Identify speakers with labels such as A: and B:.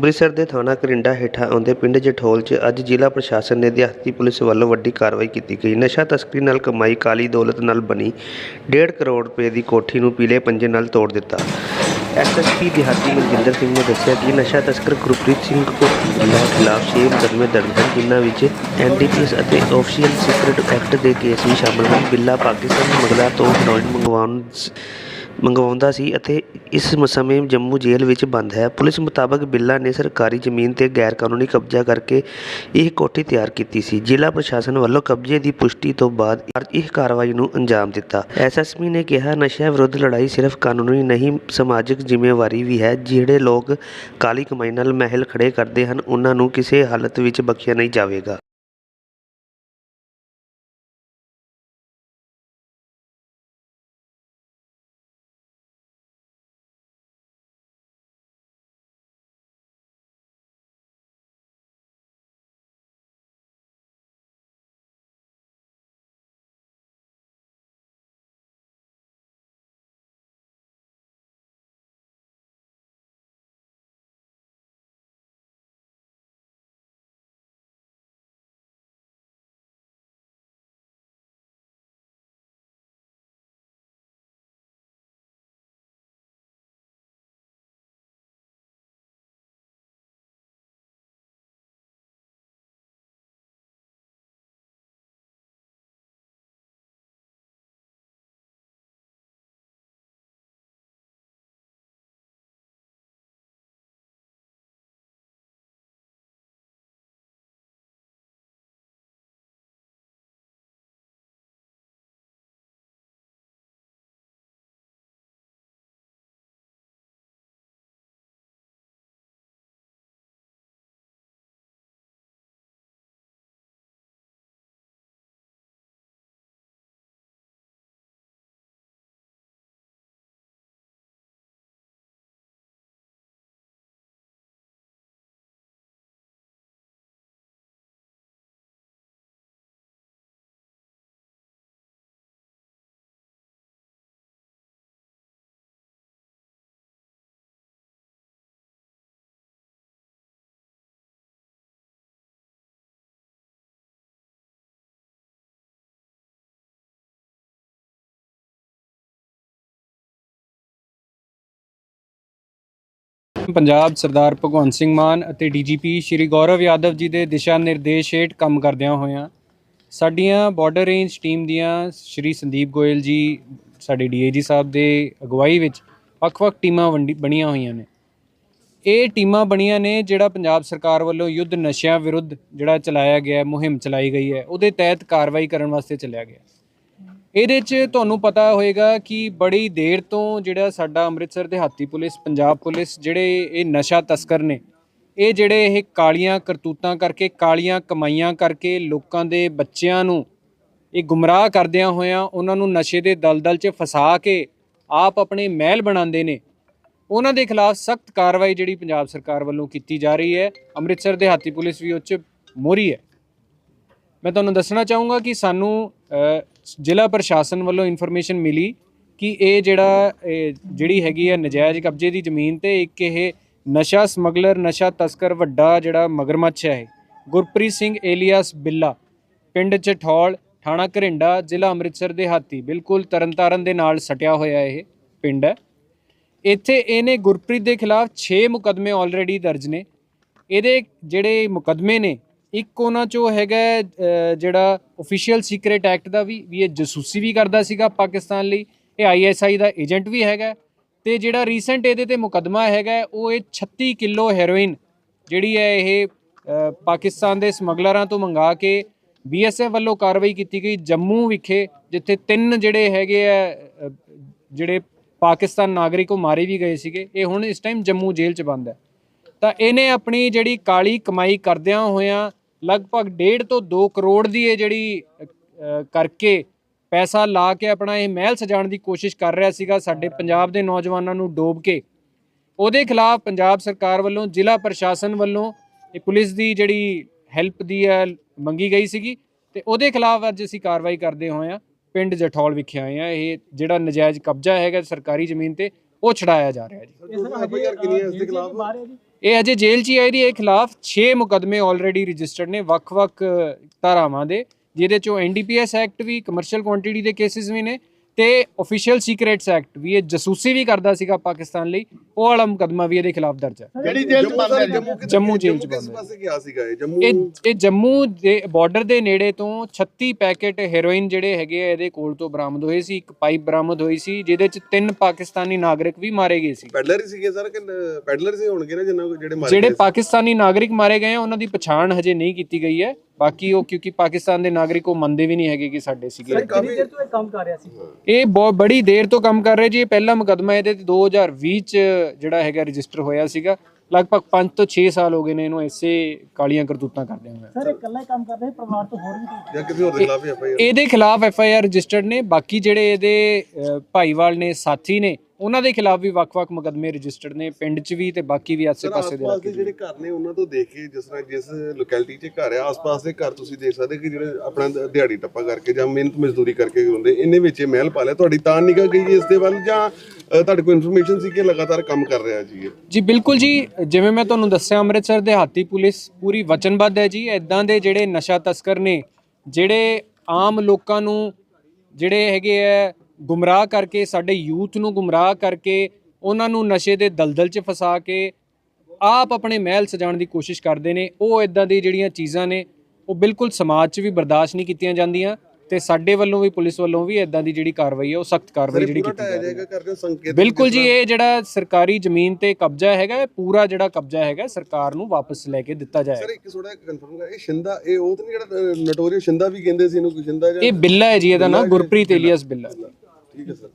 A: ਅੰਮ੍ਰਿਤਸਰ ਦੇ ਥਾਣਾ ਕਰਿੰਡਾ ਹੇਠਾਂ ਆਉਂਦੇ ਪਿੰਡ ਜਠੋਲ 'ਚ ਅੱਜ ਜ਼ਿਲ੍ਹਾ ਪ੍ਰਸ਼ਾਸਨ ਨੇ ਦਿਹਾਤੀ ਪੁਲਿਸ ਵੱਲੋਂ ਵੱਡੀ ਕਾਰਵਾਈ ਕੀਤੀ ਗਈ। ਨਸ਼ਾ ਤਸਕਰੀ ਨਾਲ ਕਮਾਈ ਕਾਲੀ ਦੌਲਤ ਨਾਲ ਬਣੀ 1.5 ਕਰੋੜ ਰੁਪਏ ਦੀ ਕੋਠੀ ਨੂੰ ਪੀਲੇ ਪੰਜੇ ਨਾਲ ਤੋੜ ਦਿੱਤਾ। ਐਸਐਸਪੀ ਦਿਹਾਤੀ ਮਨਜਿੰਦਰ ਸਿੰਘ ਨੇ ਦੱਸਿਆ ਕਿ ਨਸ਼ਾ ਤਸਕਰ ਗੁਰਪ੍ਰੀਤ ਸਿੰਘ ਕੋਟਲਾ ਖਿਲਾਫ ਛੇ ਮੁਕੱਦਮੇ ਦਰਜ ਹਨ, ਜਿਨ੍ਹਾਂ ਵਿੱਚ ਐਨਡੀਪੀਐਸ ਅਤੇ ਆਫੀਸ਼ੀਅਲ ਸੀਕ੍ਰੇਟ ਐਕਟ ਦੇ ਕੇਸ ਵੀ ਸ਼ਾਮਲ ਹਨ। ਬਿੱਲਾ ਪਾਕਿਸਤਾਨ ਮੰਗਲਾ ਤੋਂ ਹੈਰੋਇਨ ਮੰਗਵਾਉਣ ਮੰਗਵਾਉਂਦਾ ਸੀ ਅਤੇ ਇਸ ਸਮੇਂ ਜੰਮੂ ਜੇਲ੍ਹ ਵਿੱਚ ਬੰਦ ਹੈ। ਪੁਲਿਸ ਮੁਤਾਬਕ ਬਿੱਲਾ ਨੇ ਸਰਕਾਰੀ ਜ਼ਮੀਨ ਤੇ ਗੈਰ ਕਾਨੂੰਨੀ ਕਬਜ਼ਾ ਕਰਕੇ ਇਹ ਕੋਠੀ ਤਿਆਰ ਕੀਤੀ ਸੀ। ਜ਼ਿਲ੍ਹਾ ਪ੍ਰਸ਼ਾਸਨ ਵੱਲੋਂ ਕਬਜ਼ੇ ਦੀ ਪੁਸ਼ਟੀ ਤੋਂ ਬਾਅਦ ਇਹ ਕਾਰਵਾਈ ਨੂੰ ਅੰਜਾਮ ਦਿੱਤਾ। ਐਸਐਸਪੀ ਨੇ ਕਿਹਾ, ਨਸ਼ਿਆਂ ਵਿਰੁੱਧ ਲੜਾਈ ਸਿਰਫ ਕਾਨੂੰਨੀ ਨਹੀਂ, ਸਮਾਜਿਕ ਜ਼ਿੰਮੇਵਾਰੀ ਵੀ ਹੈ। ਜਿਹੜੇ ਲੋਕ ਕਾਲੀ ਕਮਾਈ ਨਾਲ ਮਹਿਲ ਖੜੇ ਕਰਦੇ ਹਨ, ਉਹਨਾਂ ਨੂੰ ਕਿਸੇ ਹਾਲਤ ਵਿੱਚ ਬਖਸ਼ਿਆ ਨਹੀਂ ਜਾਵੇਗਾ।
B: ਪੰਜਾਬ ਸਰਦਾਰ ਭਗਵੰਤ ਸਿੰਘ ਮਾਨ ਅਤੇ ਡੀਜੀਪੀ ਸ਼੍ਰੀ ਗੌਰਵ ਯਾਦਵ ਜੀ ਦੇ ਦਿਸ਼ਾ ਨਿਰਦੇਸ਼ ਹੇਠ ਕੰਮ ਕਰਦਿਆਂ ਹੋਇਆਂ ਸਾਡੀਆਂ ਬਾਰਡਰ ਰੇਂਜ ਟੀਮ ਦੀਆਂ ਸ਼੍ਰੀ ਸੰਦੀਪ ਗੋਇਲ ਜੀ, ਸਾਡੇ ਡੀਏਜੀ ਸਾਹਿਬ ਦੇ ਅਗਵਾਈ ਵਿੱਚ ਵੱਖ-ਵੱਖ ਟੀਮਾਂ ਵੰਡੀ- ਬਣੀਆਂ ਹੋਈਆਂ ਨੇ। ਇਹ ਟੀਮਾਂ ਬਣੀਆਂ ਨੇ ਜਿਹੜਾ ਪੰਜਾਬ ਸਰਕਾਰ ਵੱਲੋਂ ਯੁੱਧ ਨਸ਼ਿਆਂ ਵਿਰੁੱਧ ਜਿਹੜਾ ਚਲਾਇਆ ਗਿਆ, ਮੁਹਿੰਮ ਚਲਾਈ ਗਈ ਹੈ, ਉਹਦੇ ਤਹਿਤ ਕਾਰਵਾਈ ਕਰਨ ਵਾਸਤੇ ਚੱਲਿਆ ਗਿਆ। ਇਹਦੇ 'ਚ ਤੁਹਾਨੂੰ ਪਤਾ ਹੋਏਗਾ ਕਿ ਬੜੀ ਦੇਰ ਤੋਂ ਜਿਹੜਾ ਸਾਡਾ ਅੰਮ੍ਰਿਤਸਰ ਦਿਹਾਤੀ ਪੁਲਿਸ, ਪੰਜਾਬ ਪੁਲਿਸ ਜਿਹੜੇ ਇਹ ਨਸ਼ਾ ਤਸਕਰ ਨੇ, ਇਹ ਜਿਹੜੇ ਇਹ ਕਾਲੀਆਂ ਕਰਤੂਤਾਂ ਕਰਕੇ, ਕਾਲੀਆਂ ਕਮਾਈਆਂ ਕਰਕੇ ਲੋਕਾਂ ਦੇ ਬੱਚਿਆਂ ਨੂੰ ਇਹ ਗੁੰਮਰਾਹ ਕਰਦਿਆਂ ਹੋਇਆਂ ਉਹਨਾਂ ਨੂੰ ਨਸ਼ੇ ਦੇ ਦਲਦਲ 'ਚ ਫਸਾ ਕੇ ਆਪ ਆਪਣੇ ਮਹਿਲ ਬਣਾਉਂਦੇ ਨੇ। ਉਹਨਾਂ ਦੇ ਖਿਲਾਫ ਸਖਤ ਕਾਰਵਾਈ ਜਿਹੜੀ ਪੰਜਾਬ ਸਰਕਾਰ ਵੱਲੋਂ ਕੀਤੀ ਜਾ ਰਹੀ ਹੈ, ਅੰਮ੍ਰਿਤਸਰ ਦਿਹਾਤੀ ਪੁਲਿਸ ਵੀ ਉੱਚ ਮੋਰੀ ਹੈ। ਮੈਂ ਤੁਹਾਨੂੰ ਦੱਸਣਾ ਚਾਹੂੰਗਾ ਕਿ ਸਾਨੂੰ ਜ਼ਿਲ੍ਹਾ ਪ੍ਰਸ਼ਾਸਨ ਵੱਲੋਂ ਇਨਫੋਰਮੇਸ਼ਨ ਮਿਲੀ ਕਿ ਇਹ ਜਿਹੜਾ ਇਹ ਜਿਹੜੀ ਹੈਗੀ ਹੈ ਨਜਾਇਜ਼ ਕਬਜ਼ੇ ਦੀ ਜ਼ਮੀਨ ਤੇ ਇੱਕ ਇਹ ਨਸ਼ਾ ਸਮਗਲਰ ਨਸ਼ਾ ਤਸਕਰ ਵੱਡਾ ਜਿਹੜਾ ਮਗਰਮੱਛ ਹੈ ਇਹ, ਗੁਰਪ੍ਰੀਤ ਸਿੰਘ ਏਲੀਆਸ ਬਿੱਲਾ ਪਿੰਡ ਚਠੌਲ ਥਾਣਾ ਘਰਿੰਡਾ ਜ਼ਿਲ੍ਹਾ ਅੰਮ੍ਰਿਤਸਰ ਦੇ ਹਾਤੀ। ਬਿਲਕੁਲ ਤਰਨਤਾਰਨ ਦੇ ਨਾਲ ਸਟਿਆ ਹੋਇਆ ਇਹ ਪਿੰਡ ਹੈ। ਇੱਥੇ ਇਹਨੇ ਗੁਰਪ੍ਰੀਤ ਦੇ ਖਿਲਾਫ 6 ਮੁਕਦਮੇ ਆਲਰੇਡੀ ਦਰਜ ਨੇ। ਇਹਦੇ ਜਿਹੜੇ ਮੁਕਦਮੇ ਨੇ ਇੱਕ ਉਹਨਾਂ ਚੋਂ ਹੈਗਾ ਜਿਹੜਾ ਅਫੀਸ਼ੀਅਲ ਸੀਕ੍ਰੇਟ ਐਕਟ ਦਾ ਵੀ ਵੀ ਇਹ ਜਸੂਸੀ ਵੀ ਕਰਦਾ ਸੀਗਾ ਪਾਕਿਸਤਾਨ ਲਈ। ਇਹ ਆਈਐਸਆਈ ਦਾ ਏਜੰਟ ਵੀ ਹੈਗਾ ਤੇ ਜਿਹੜਾ ਰੀਸੈਂਟ ਇਹਦੇ ਤੇ ਮੁਕਦਮਾ ਹੈਗਾ ਉਹ ਇਹ 36 ਕਿਲੋ ਹੈਰੋਇਨ ਜਿਹੜੀ ਹੈ ਇਹ ਪਾਕਿਸਤਾਨ ਦੇ ਸਮਗਲਰਾਂ ਤੋਂ ਮੰਗਾ ਕੇ ਬੀਐਸਐਫ ਵੱਲੋਂ ਕਾਰਵਾਈ ਕੀਤੀ ਗਈ ਜੰਮੂ ਵਿਖੇ, ਜਿੱਥੇ ਤਿੰਨ ਜਿਹੜੇ ਹੈਗੇ ਆ ਜਿਹੜੇ ਪਾਕਿਸਤਾਨ ਨਾਗਰਿਕ ਉਹ ਮਾਰੇ ਵੀ ਗਏ ਸੀਗੇ। ਇਹ ਹੁਣ ਇਸ ਟਾਈਮ ਜੰਮੂ ਜੇਲ੍ਹ 'ਚ ਬੰਦ ਹੈ। ਤਾਂ ਇਹਨੇ ਆਪਣੀ ਜਿਹੜੀ ਕਾਲੀ ਕਮਾਈ ਕਰਦਿਆਂ ਹੋਇਆਂ ਲਗਭਗ 1.5 ਤੋਂ 2 ਕਰੋੜ ਦੀ ਇਹ ਜਿਹੜੀ ਕਰਕੇ ਪੈਸਾ ਲਾ ਕੇ ਆਪਣਾ ਇਹ ਮਹਿਲ ਸਜਾਉਣ ਦੀ ਕੋਸ਼ਿਸ਼ ਕਰ ਰਿਹਾ ਸੀਗਾ ਸਾਡੇ ਪੰਜਾਬ ਦੇ ਨੌਜਵਾਨਾਂ ਨੂੰ ਡੋਬ ਕੇ। ਉਹਦੇ ਖਿਲਾਫ ਪੰਜਾਬ ਸਰਕਾਰ ਵੱਲੋਂ ਜ਼ਿਲ੍ਹਾ ਪ੍ਰਸ਼ਾਸਨ ਵੱਲੋਂ ਇਹ ਪੁਲਿਸ ਦੀ ਜਿਹੜੀ ਹੈਲਪ ਦੀ ਹੈ ਮੰਗੀ ਗਈ ਸੀਗੀ ਤੇ ਉਹਦੇ ਖਿਲਾਫ ਅੱਜ ਅਸੀਂ ਕਾਰਵਾਈ ਕਰਦੇ ਹੋਏ ਆ ਪਿੰਡ ਜਠੌਲ ਵਿਖੇ ਆਏ ਆ ਇਹ ਜਿਹੜਾ ਨਜਾਇਜ਼ ਕਬਜ਼ਾ ਹੈਗਾ ਸਰਕਾਰੀ ਜ਼ਮੀਨ ਤੇ ਉਹ ਛਡਾਇਆ ਜਾ ਰਿਹਾ ਜੀ। ਇਹ ਅਜੇ ਜੇਲ੍ਹ 'ਚ ਹੀ ਦੀ, ਇਹ ਖਿਲਾਫ 6 ਮੁਕਦਮੇ ਆਲਰੇਡੀ ਰਜਿਸਟਰਡ ਨੇ, ਵੱਖ-ਵੱਖ ਧਾਰਾਵਾਂ ਦੇ, ਜਿਹਦੇ ਚੋਂ ਐਨਡੀਪੀਐਸ ਐਕਟ ਵੀ ਕਮਰਸ਼ੀਅਲ ਕੁਆਂਟੀਟੀ ਦੇ ਕੇਸਿਸ ਵੀ ਨੇ ਤੇ ਆਫੀਸ਼ੀਅਲ ਸੀਕ੍ਰੇਟਸ ਐਕਟ ਵੀ ਇਹ ਜਸੂਸੀ ਵੀ ਕਰਦਾ ਸੀਗਾ ਪਾਕਿਸਤਾਨ ਲਈ ਉਹ ਵਾਲਾ ਮੁਕਦਮਾ ਵੀ ਇਹਦੇ ਖਿਲਾਫ ਦਰਜ ਹੈ।
C: ਕਿਹੜੀ ਜੇਲ੍ਹ ਚ ਬੰਦ ਹੈ ਜੰਮੂ
B: ਜੇਲ੍ਹ ਚ ਬੰਦ ਹੈ।
C: ਪਾਸੇ ਗਿਆ ਸੀਗਾ ਇਹ? ਜੰਮੂ
B: ਇਹ ਇਹ ਜੰਮੂ ਦੇ ਬਾਰਡਰ ਦੇ ਨੇੜੇ ਤੋਂ 36 ਪੈਕੇਟ ਹੈਰੋਇਨ ਜਿਹੜੇ ਹੈਗੇ ਆ ਇਹਦੇ ਕੋਲ ਤੋਂ ਬਰਾਮਦ ਹੋਏ ਸੀ ਇੱਕ ਪਾਈਪ ਬਰਾਮਦ ਹੋਈ ਸੀ ਜਿਹਦੇ ਚ ਤਿੰਨ ਪਾਕਿਸਤਾਨੀ ਨਾਗਰਿਕ ਵੀ ਮਾਰੇ ਗਏ ਸੀ।
C: ਪੈਡਲਰ ਹੀ ਸੀਗੇ ਸਰ ਕਿ ਪੈਡਲਰ ਸੀ ਹੋਣਗੇ ਨਾ ਜਿਨ੍ਹਾਂ ਜਿਹੜੇ ਮਾਰੇ
B: ਜਿਹੜੇ? ਪਾਕਿਸਤਾਨੀ ਨਾਗਰਿਕ ਮਾਰੇ ਗਏ ਆ ਉਹਨਾਂ ਦੀ ਪਛਾਣ ਹਜੇ ਨਹੀਂ ਕੀਤੀ ਗਈ ਹੈ। ਬਾਕੀ ਉਹ ਕਿਉਂਕਿ ਪਾਕਿਸਤਾਨ ਦੇ ਨਾਗਰਿਕ ਉਹ ਮੰਨਦੇ ਵੀ ਨਹੀਂ ਹੈਗੇ ਕਿ ਸਾਡੇ ਸੀਗੇ।
C: ਕਾਫੀ
B: ਇਹ ਬਹੁਤ ਬੜੀ ਦੇਰ ਤੋਂ ਕੰਮ ਕਰ ਰਹੇ ਜੀ। ਇਹ ਪਹਿਲਾ ਮੁਕਦਮਾ ਇਹਦੇ ਤੇ 2020 ਚ ਜਿਹੜਾ ਹੈਗਾ ਰਜਿਸਟਰ ਹੋਇਆ ਸੀਗਾ। ਲਗਭਗ 5 ਤੋਂ 6 ਸਾਲ ਹੋ ਗਏ ਨੇ ਇਹਨੂੰ ਐਸੇ ਕਾਲੀਆਂ ਕਰਤੂਤਾਂ ਕਰਦੇ ਹੋਏ।
D: ਸਰ ਇਹ ਇਕੱਲਾ ਹੀ ਕੰਮ ਕਰਦੇ ਸੀ, ਪਰਿਵਾਰ ਤੋਂ ਹੋਰ ਵੀ
C: ਜਾਂ ਕਿਸੇ ਹੋਰ ਦੇ ਖਿਲਾਫ ਐਫ ਆਈ ਆਰ?
B: ਇਹਦੇ ਖਿਲਾਫ ਐਫ ਆਈ ਆਰ ਰਜਿਸਟਰਡ ਨੇ। ਬਾਕੀ ਜਿਹੜੇ ਇਹਦੇ ਭਾਈਵਾਲ ਨੇ ਸਾਥੀ ਨੇ ਉਹਨਾਂ ਦੇ ਖਿਲਾਫ ਵੀ ਵੱਖ-ਵੱਖ ਮੁਕਦਮੇ ਰਜਿਸਟਰਡ ਨੇ ਪਿੰਡ 'ਚ ਵੀ ਤੇ ਬਾਕੀ ਵੀ ਆਸੇ-ਪਾਸੇ ਦੇ ਇਲਾਕੇ
C: ਜਿਹੜੇ ਘਰ ਨੇ ਉਹਨਾਂ ਤੋਂ ਦੇਖ ਕੇ ਜਿਸ ਤਰ੍ਹਾਂ ਜਿਸ ਲੋਕੈਲਿਟੀ 'ਚ ਘਰ ਆ ਆਸ-ਪਾਸ ਦੇ ਘਰ ਤੁਸੀਂ ਦੇਖ ਸਕਦੇ ਕਿ ਜਿਹੜੇ ਆਪਣਾ ਦਿਹਾੜੀ ਟੱਪਾ ਕਰਕੇ ਜਾਂ ਮਿਹਨਤ ਮਜ਼ਦੂਰੀ ਕਰਕੇ ਹੁੰਦੇ ਇੰਨੇ ਵਿੱਚ ਮਹਿਲ ਪਾ ਲਿਆ। ਤੁਹਾਡੀ ਤਾਂ ਨਿਗਾਹ ਗਈ ਇਸ ਦੇ ਵੱਲ ਜਾਂ ਤੁਹਾਡੇ ਕੋਲ ਇਨਫੋਰਮੇਸ਼ਨ ਸੀ ਕਿ ਲਗਾਤਾਰ ਕੰਮ ਕਰ ਰਿਹਾ ਜੀ
B: ਜੀ ਬਿਲਕੁਲ ਜੀ। ਜਿਵੇਂ ਮੈਂ ਤੁਹਾਨੂੰ ਦੱਸਿਆ ਅੰਮ੍ਰਿਤਸਰ ਦੇ ਹਾਤੀ ਪੁਲਿਸ ਪੂਰੀ ਵਚਨਬੱਧ ਹੈ ਜੀ। ਇਦਾਂ ਦੇ ਜਿਹੜੇ ਨਸ਼ਾ ਤਸਕਰ ਨੇ ਜਿਹੜੇ ਆਮ ਲੋਕਾਂ ਨੂੰ ਜਿਹੜੇ ਹੈਗੇ ਆ ਗੁੰਮਰਾਹ ਕਰਕੇ ਸਾਡੇ ਯੂਥ ਨੂੰ ਗੁੰਮਰਾਹ ਕਰਕੇ ਉਹਨਾਂ ਨੂੰ ਨਸ਼ੇ ਦੇ ਦਲਦਲ 'ਚ ਫਸਾ ਕੇ ਆਪ ਆਪਣੇ ਮਹਿਲ ਸਜਾਉਣ ਦੀ ਕੋਸ਼ਿਸ਼ ਕਰਦੇ ਨੇ। ਉਹ ਇਦਾਂ ਦੀ ਜਿਹੜੀਆਂ ਚੀਜ਼ਾਂ ਨੇ ਉਹ ਬਿਲਕੁਲ ਸਮਾਜ 'ਚ ਵੀ ਬਰਦਾਸ਼ਤ ਨਹੀਂ ਕੀਤੀਆਂ ਜਾਂਦੀਆਂ ਤੇ ਸਾਡੇ ਵੱਲੋਂ ਵੀ ਪੁਲਿਸ ਵੱਲੋਂ ਵੀ ਇਦਾਂ ਦੀ ਜਿਹੜੀ ਕਾਰਵਾਈ ਹੈ ਉਹ ਸਖਤ ਕਾਰਵਾਈ ਜਿਹੜੀ ਕੀਤੀ
C: ਜਾਏਗਾ
B: ਬਿਲਕੁਲ ਜੀ ਇਹ ਜਿਹੜਾ ਸਰਕਾਰੀ ਜ਼ਮੀਨ ਤੇ ਕਬਜ਼ਾ ਹੈਗਾ ਇਹ ਪੂਰਾ ਜਿਹੜਾ ਕਬਜ਼ਾ ਹੈਗਾ ਸਰਕਾਰ ਨੂੰ ਵਾਪਸ ਲੈ ਕੇ ਦਿੱਤਾ
C: ਸਰ
B: ਜਾਏਗਾ
C: ਇੱਕ ਥੋੜਾ ਕਨਫਰਮ ਕਰ ਇਹ ਸ਼ਿੰਦਾ ਇਹ ਉਹ ਤਾਂ ਨਹੀਂ ਜਿਹੜਾ ਨਟੋਰੀਅਸ ਸ਼ਿੰਦਾ ਵੀ ਕਹਿੰਦੇ ਸੀ ਇਹਨੂੰ ਕੋਈ ਸ਼ਿੰਦਾ ਜਾਂ
B: ਇਹ ਬਿੱਲਾ ਹੈ ਜੀ ਇਹਦਾ ਨਾਮ ਗੁਰਪ੍ਰੀਤ ਏਲੀਅਸ ਬਿੱਲਾ।
C: ਠੀਕ ਹੈ ਸਰ।